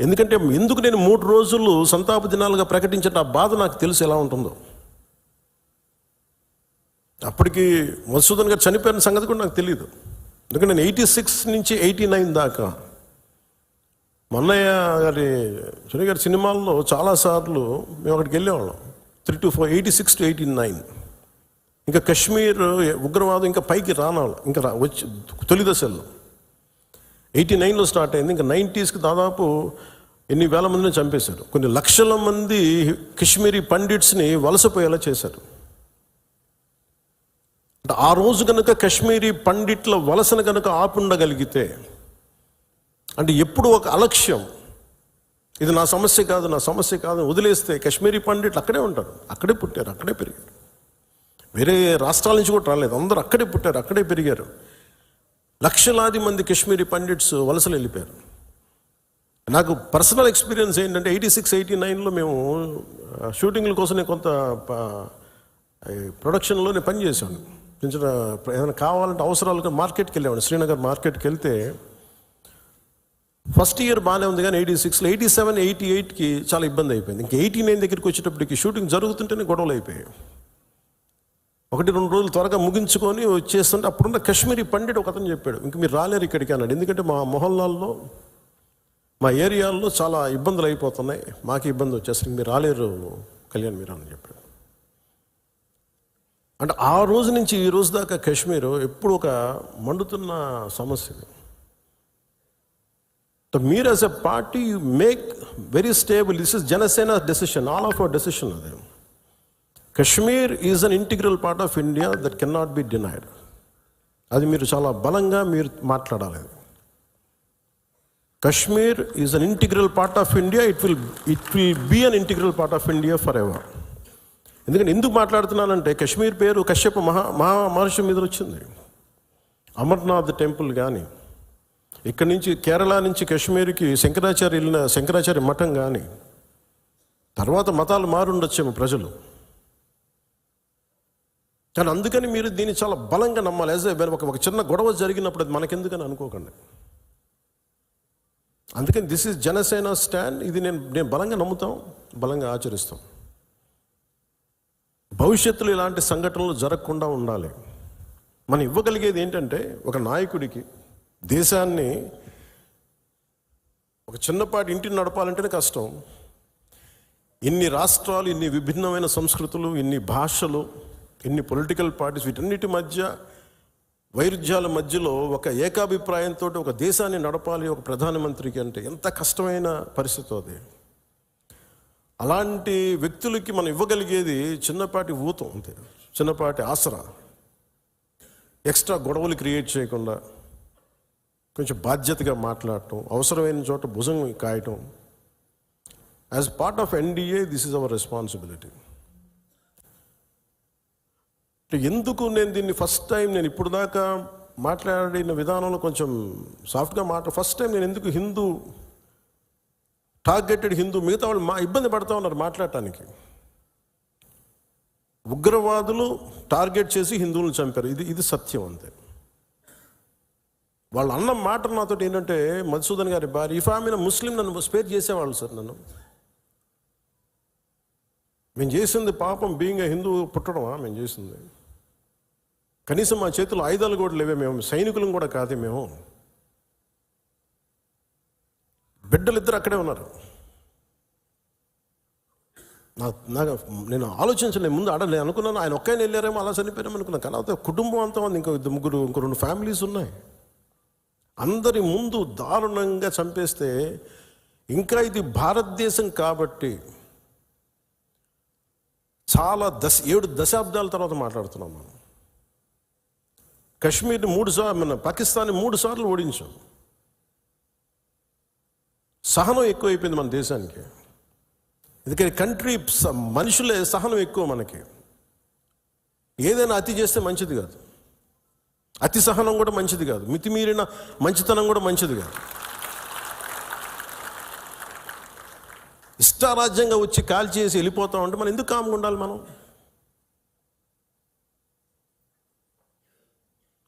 ఎందుకంటే ఎందుకు నేను మూడు రోజులు సంతాప దినాలుగా ప్రకటించిన ఆ బాధ నాకు తెలుసు ఎలా ఉంటుందో. అప్పటికి మధుసూదన్ గారు చనిపోయిన సంగతి కూడా నాకు తెలియదు ఎందుకంటే నేను ఎయిటీ సిక్స్ నుంచి ఎయిటీ నైన్ దాకా మన్నయ్య గారి సునీ గారి సినిమాల్లో చాలాసార్లు మేము అక్కడికి వెళ్ళేవాళ్ళం. Three to four eighty six to eighty nine. ఇంకా కశ్మీర్ ఉగ్రవాదం ఇంకా పైకి రానాలి ఇంకా వచ్చి తొలి దశల్లో. ఎయిటీ నైన్లో స్టార్ట్ అయింది. ఇంకా నైంటీస్కి దాదాపు ఎన్ని వేల మందిని చంపేశారు. కొన్ని లక్షల మంది కశ్మీరీ పండిట్స్ని వలసపోయేలా చేశారు. అంటే ఆ రోజు కనుక కశ్మీరీ పండిట్ల వలసను కనుక ఆపుండగలిగితే అంటే ఎప్పుడు ఒక అలక్ష్యం ఇది నా సమస్య కాదు నా సమస్య కాదు వదిలేస్తే కశ్మీరీ పండిట్లు అక్కడే ఉంటారు. అక్కడే పుట్టారు అక్కడే పెరిగారు. వేరే రాష్ట్రాల నుంచి కూడా రాలేదు. అందరూ అక్కడే పుట్టారు అక్కడే పెరిగారు. లక్షలాది మంది కశ్మీరీ పండిట్స్ వలసలు వెళ్ళిపోయారు. నాకు పర్సనల్ ఎక్స్పీరియన్స్ ఏంటంటే ఎయిటీ సిక్స్ ఎయిటీ నైన్లో మేము షూటింగ్ల కోసం నేను కొంత ప్రొడక్షన్లో నేను పనిచేశాను చిన్న ఏదైనా కావాలంటే అవసరాలుగా మార్కెట్కి వెళ్ళేవాడిని. శ్రీనగర్ మార్కెట్కి వెళ్తే ఫస్ట్ ఇయర్ బాగానే ఉంది కానీ ఎయిటీ సిక్స్లో ఎయిటీ సెవెన్ ఎయిటీ ఎయిట్కి చాలా ఇబ్బంది అయిపోయింది. ఇంకా ఎయిటీ నైన్ దగ్గరికి వచ్చేటప్పటికి షూటింగ్ జరుగుతుంటేనే గొడవలు అయిపోయాయి. ఒకటి రెండు రోజులు త్వరగా ముగించుకొని వచ్చేస్తుంటే అప్పుడున్న కశ్మీరీ పండిట్ ఒక అతను చెప్పాడు ఇంక మీరు రాలేరు ఇక్కడికి అన్నాడు. ఎందుకంటే మా మొహల్లాల్లో మా ఏరియాల్లో చాలా ఇబ్బందులు అయిపోతున్నాయి. మాకు ఇబ్బంది వచ్చేసరికి మీరు రాలేరు కళ్యాణ్ మీరు అని చెప్పాడు. అంటే ఆ రోజు నుంచి ఈ రోజు దాకా కాశ్మీర్ ఎప్పుడు ఒక మండుతున్న సమస్య మీరు as a party make very stable this is Janasena decision all of our decision అదే. Kashmir is an integral part of India that can not be denied అది మీరు చాలా బలంగా మీరు మాట్లాడాలి. Kashmir is an integral part of India it will it will be an integral part of India forever ఎందుకంటే ఎందుకు మాట్లాడుతున్నానంటే కశ్మీర్ పేరు కశ్యప మహా మహా మహర్షి మీద వచ్చింది. అమర్నాథ్ టెంపుల్ కానీ ఇక్కడి నుంచి కేరళ నుంచి కాశ్మీర్కి శంకరాచార్య వెళ్ళిన శంకరాచార్య మఠం కానీ తర్వాత మతాలు మారుండొచ్చేమో ప్రజలు. కానీ అందుకని మీరు దీన్ని చాలా బలంగా నమ్మాలి. యాజ్ ఒక ఒక చిన్న గొడవ జరిగినప్పుడు అది మనకెందుకని అనుకోకండి. అందుకని దిస్ ఇస్ జనసేన స్టాండ్ ఇది నేను నేను బలంగా నమ్ముతాం బలంగా ఆచరిస్తాం. భవిష్యత్తులో ఇలాంటి సంఘటనలు జరగకుండా ఉండాలి. మనం ఇవ్వగలిగేది ఏంటంటే ఒక నాయకుడికి దేశాన్ని ఒక చిన్నపాటి ఇంటిని నడపాలంటేనే కష్టం. ఇన్ని రాష్ట్రాలు ఇన్ని విభిన్నమైన సంస్కృతులు ఇన్ని భాషలు ఇన్ని పొలిటికల్ పార్టీస్ వీటన్నిటి మధ్య వైరుధ్యాల మధ్యలో ఒక ఏకాభిప్రాయంతో ఒక దేశాన్ని నడపాలి ఒక ప్రధానమంత్రికి అంటే ఎంత కష్టమైన పరిస్థితి అది. అలాంటి వ్యక్తులకి మనం ఇవ్వగలిగేది చిన్నపాటి ఊతం అంతే చిన్నపాటి ఆసరా. ఎక్స్ట్రా గొడవలు క్రియేట్ చేయకుండా కొంచెం బాధ్యతగా మాట్లాడటం అవసరమైన చోట భుజం కాయటం. As part of NDA this is our responsibility ఎందుకు నేను దీన్ని ఫస్ట్ టైం నేను ఇప్పుడు దాకా మాట్లాడిన విధానంలో కొంచెం సాఫ్ట్గా మాట ఫస్ట్ టైం నేను ఎందుకు హిందూ టార్గెటెడ్ హిందూ మిగతా వాళ్ళు మా ఇబ్బంది పడతా ఉన్నారు మాట్లాడటానికి. ఉగ్రవాదులు టార్గెట్ చేసి హిందువులను చంపారు. ఇది ఇది సత్యం అంతే. వాళ్ళు అన్న మాట నాతో ఏంటంటే మధుసూదన్ గారి భార్య ఇఫ్ ముస్లిం నన్ను స్పేర్ చేసేవాళ్ళు సార్ నన్ను. మేము చేసింది పాపం బీయింగ్ హిందూ పుట్టడమా? మేము చేసింది. కనీసం మా చేతిలో ఆయుధాలు కూడా లేవే మేము. సైనికులం కూడా కాదే మేము. బిడ్డలు ఇద్దరు అక్కడే ఉన్నారు. నా నాకు నేను ఆలోచించలేదు ముందు ఆడ నేను అనుకున్నాను ఆయన ఒక్కైనా వెళ్ళారేమో అలా చనిపోయారేమో అనుకున్నాను. కానీ కుటుంబం అంతా ఉంది. ఇంకో ముగ్గురు ఇంకో రెండు ఫ్యామిలీస్ ఉన్నాయి. అందరి ముందు దారుణంగా చంపేస్తే ఇంకా ఇది భారతదేశం కాబట్టి చాలా దశ ఏడు దశాబ్దాల తర్వాత మాట్లాడుతున్నాం మనం. కశ్మీర్ని మూడు సార్లు మన పాకిస్తాన్ని మూడు సార్లు ఓడించాం. సహనం ఎక్కువైపోయింది మన దేశానికి. ఎందుకని కంట్రీ స- మనుషులే సహనం ఎక్కువ మనకి. ఏదైనా అతి చేస్తే మంచిది కాదు. అతి సహనం కూడా మంచిది కాదు. మితిమీరిన మంచితనం కూడా మంచిది కాదు. ఇష్టారాజ్యంగా వచ్చి కాల్ చేసి వెళ్ళిపోతా ఉంటే మనం ఎందుకు కామ్గా ఉండాలి మనం?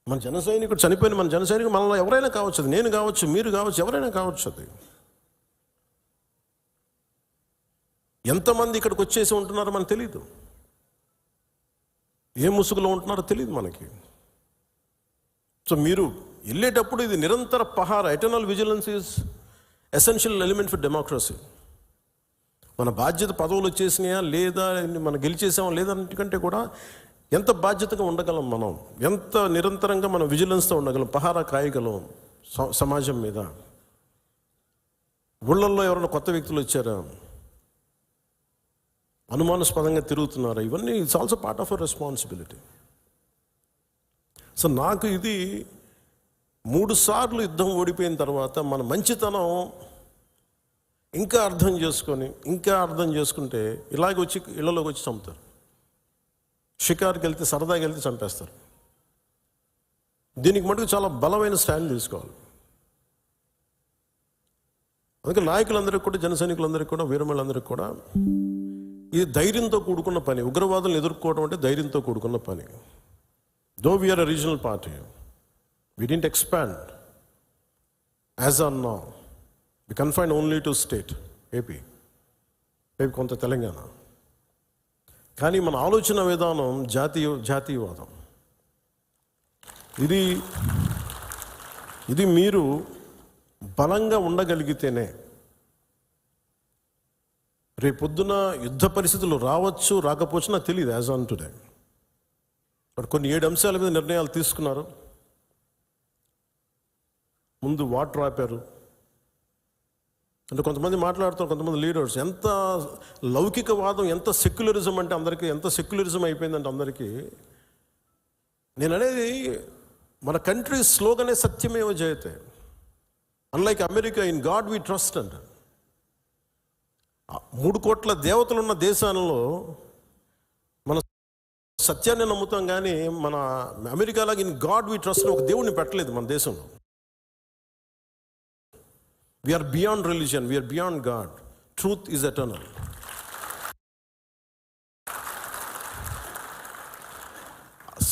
మన జన సైనికుడు చనిపోయిన మన జన సైనికుడు మనలో ఎవరైనా కావచ్చు అది. నేను కావచ్చు మీరు కావచ్చు ఎవరైనా కావచ్చు అది. ఎంతమంది ఇక్కడికి వచ్చేసి ఉంటున్నారో మనకు తెలియదు ఏ ముసుగులో ఉంటున్నారో తెలియదు మనకి. సో మీరు వెళ్ళేటప్పుడు ఇది నిరంతర పహార eternal vigilance is essential element for democracy మన బాధ్యత పదవులు వచ్చేసినాయా లేదా మనం గెలిచేసామా లేదా అన్నిటికంటే కూడా ఎంత బాధ్యతగా ఉండగలం మనం? ఎంత నిరంతరంగా మనం విజిలెన్స్తో ఉండగలం? పహారా కాయగలం స- సమాజం మీద. ఊళ్ళల్లో ఎవరైనా కొత్త వ్యక్తులు వచ్చారా? అనుమానాస్పదంగా తిరుగుతున్నారా? ఇవన్నీ it's also part of a responsibility so నాకు ఇది మూడు సార్లు యుద్ధం ఓడిపోయిన తర్వాత మన మంచితనం ఇంకా అర్థం చేసుకొని ఇంకా అర్థం చేసుకుంటే ఇలాగ వచ్చి ఇళ్ళలోకి వచ్చి చంపుతారు. షికార్కి వెళ్తే సరదాకి వెళ్తే చంపేస్తారు. దీనికి మటుకు చాలా బలమైన స్టాండ్ తీసుకోవాలి. అందుకే నాయకులందరికీ కూడా జన సైనికులందరికీ కూడా వీరమలందరికీ కూడా ఇది ధైర్యంతో కూడుకున్న పని ఉగ్రవాదులను ఎదుర్కోవడం అంటే ధైర్యంతో కూడుకున్న పని. Though we're a regional party we didn't expand as on నా we confine only to state AP maybe కొంత తెలంగాణ. కానీ మన ఆలోచన విధానం జాతీయ జాతీయవాదం. ఇది ఇది మీరు బలంగా ఉండగలిగితేనే రేపొద్దున యుద్ధ పరిస్థితులు రావచ్చు రాకపోవచ్చునా తెలియదు యాజ్ ఆన్ టుడే మరి కొన్ని ఏడు అంశాల మీద నిర్ణయాలు తీసుకున్నారు. ముందు వాటర్ ఆపారు. అంటే కొంతమంది మాట్లాడుతారు కొంతమంది లీడర్స్ ఎంత లౌకికవాదం ఎంత సెక్యులరిజం అంటే అందరికీ ఎంత సెక్యులరిజం అయిపోయిందంటే అందరికీ నేను అనేది మన కంట్రీ స్లోగనే సత్యమేవ జయతే. Unlike America in God we trust అంట. మూడు కోట్ల దేవతలు ఉన్న దేశాలలో మన సత్యాన్ని నమ్ముతాం కానీ మన అమెరికాలాగా ఇన్ గాడ్ వి ట్రస్ట్ ఒక దేవుడిని పెట్టలేదు మన దేశంలో. We're beyond religion we're beyond God truth is eternal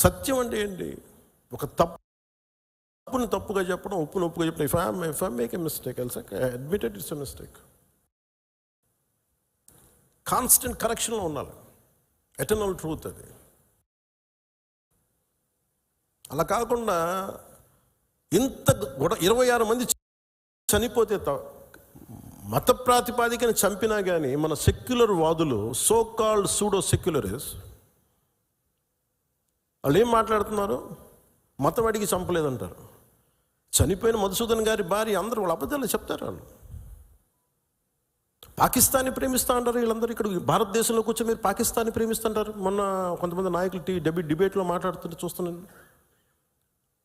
సత్యం అంటే ఏంటి? ఒక తప్పు తప్పుని తప్పుగా చెప్పడం ఉప్పుని ఉప్పుగా చెప్పడం. If I'm if I make a mistake else admitted it's a mistake constant కరెక్షన్లో ఉండాలి. ఎటర్నల్ ట్రూత్ అది. అలా కాకుండా ఇంత గొడవ ఇరవై ఆరు మంది చనిపోతే త- మత ప్రాతిపాదికన చంపినా కానీ మన సెక్యులర్ వాదులు సో కాల్డ్ సూడో సెక్యులరిస్ వాళ్ళు ఏం మాట్లాడుతున్నారు? మతం అడిగి చంపలేదంటారు. చనిపోయిన మధుసూదన్ గారి భార్య అందరూ వాళ్ళ అబద్ధాలు చెప్తారు వాళ్ళు. పాకిస్తాన్ని ప్రేమిస్తా అంటారు వీళ్ళందరూ ఇక్కడ. భారతదేశంలో కూర్చొని మీరు పాకిస్తాన్ని ప్రేమిస్తుంటారు మొన్న కొంతమంది నాయకులు టీ డెబి డిబేట్లో మాట్లాడుతుంటే చూస్తున్నాను.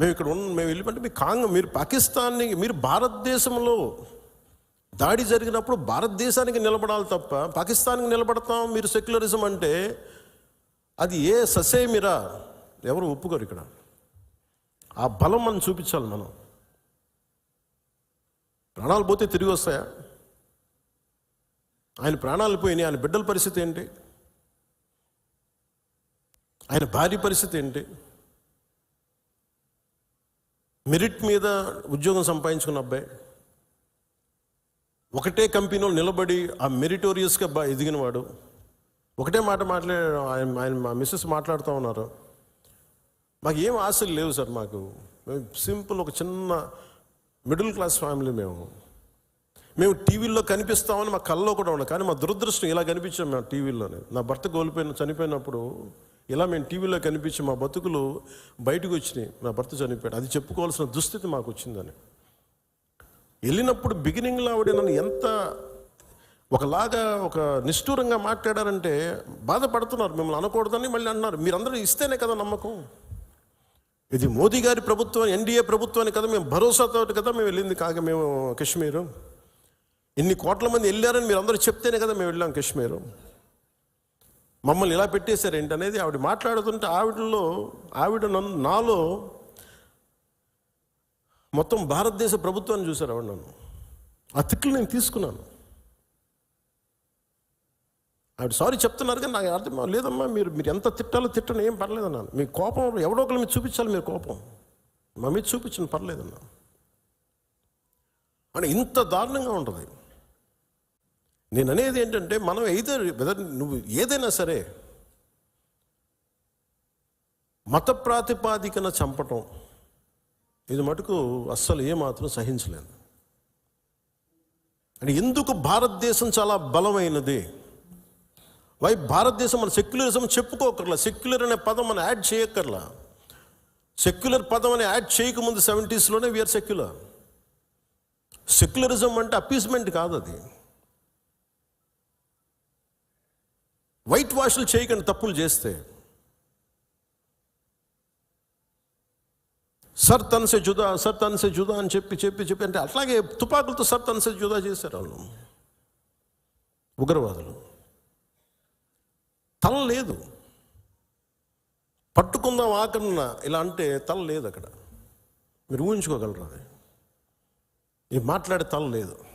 మేము ఇక్కడ ఉన్న మేము వెళ్ళిపోతే మీ కాంగ్ మీరు పాకిస్తాన్ని మీరు భారతదేశంలో దాడి జరిగినప్పుడు భారతదేశానికి నిలబడాలి తప్ప పాకిస్తాన్కి నిలబడతాం మీరు సెక్యులరిజం అంటే అది ఏ ససేమిరా? ఎవరు ఒప్పుకోరు ఇక్కడ. ఆ బలం మనం చూపించాలి మనం. ప్రాణాలు పోతే తిరిగి వస్తాయా? ఆయన ప్రాణాలు పోయినాయి. ఆయన బిడ్డల పరిస్థితి ఏంటి? ఆయన భార్య పరిస్థితి ఏంటి? మెరిట్ మీద ఉద్యోగం సంపాదించుకున్న అబ్బాయి ఒకటే కంపెనీలో నిలబడి ఆ మెరిటోరియస్గా బా ఎదిగినవాడు ఒకటే మాట మాట్లాడే ఆయన ఆయన మా మిస్సెస్ మాట్లాడుతూ ఉన్నారు. మాకు ఏం ఆశలు లేవు సార్ మాకు. మేము సింపుల్ ఒక చిన్న మిడిల్ క్లాస్ ఫ్యామిలీ మేము. మేము టీవీల్లో కనిపిస్తామని మా కల్లో కూడా ఉండదు కానీ మా దురదృష్టం ఇలా కనిపించాం మేము టీవీలోనే నా భర్త కోల్పోయిన చనిపోయినప్పుడు ఇలా మేము టీవీలో కనిపించి మా బతుకులు బయటకు వచ్చినాయి. నా భర్త చనిపోయాడు. అది చెప్పుకోవాల్సిన దుస్థితి మాకు వచ్చిందని. వెళ్ళినప్పుడు బిగినింగ్లో ఆవిడ నన్ను ఎంత ఒకలాగా ఒక నిష్ఠూరంగా మాట్లాడారంటే బాధపడుతున్నారు. మిమ్మల్ని అనకూడదని మళ్ళీ అన్నారు. మీరందరూ ఇస్తేనే కదా నమ్మకం. ఇది మోదీ గారి ప్రభుత్వం ఎన్డీఏ ప్రభుత్వాన్ని కదా మేము భరోసాతో కదా మేము వెళ్ళింది కాక మేము కాశ్మీరు. ఇన్ని కోట్ల మంది వెళ్ళారని మీరు అందరూ చెప్తేనే కదా మేము వెళ్ళాం కాశ్మీరు. మమ్మల్ని ఇలా పెట్టేశారేంటి అనేది ఆవిడ మాట్లాడుతుంటే ఆవిడలో ఆవిడ నన్ను నాలో మొత్తం భారతదేశ ప్రభుత్వాన్ని చూశారు ఆవిడ నన్ను. ఆ తిట్లు నేను తీసుకున్నాను. ఆవిడ సారీ చెప్తున్నారు కానీ నాకు అర్థం లేదమ్మా మీరు మీరు ఎంత తిట్టాలో తిట్టను ఏం పర్లేదన్నాను మీ కోపం ఎవడో ఒకరి మీరు చూపించాలి మీరు కోపం. మా మీద చూపించను పర్లేదన్నా అంటే ఇంత దారుణంగా ఉంటుంది. నేను అనేది ఏంటంటే మనం ఏదో వెదర్ నువ్వు ఏదైనా సరే మత ప్రాతిపాదికన చంపటం ఇది మటుకు అస్సలు ఏమాత్రం సహించలేదు. అంటే ఎందుకు భారతదేశం చాలా బలమైనది? వై భారతదేశం మన సెక్యులరిజం చెప్పుకోకర్లా సెక్యులర్ అనే పదం మనం యాడ్ చేయక్కర్లా సెక్యులర్ పదం అని యాడ్ చేయకముందు సెవెంటీస్లోనే వీఆర్ సెక్యులర్ సెక్యులరిజం అంటే అపీస్మెంట్ కాదు అది వైట్ వాష్లు చేయకండి తప్పులు చేస్తే. సర్ తన్సే జుదా సర్ తన్సే జుదా అని చెప్పి చెప్పి చెప్పి అంటే అట్లాగే తుపాకులతో సర్ తన్సే జుదా చేశారు వాళ్ళు ఉగ్రవాదులు. తల లేదు. పట్టుకుందాం ఆకన్న ఇలా అంటే తల లేదు అక్కడ. మీరు ఊహించుకోగలరు అది? ఈ మాట్లాడే తల లేదు.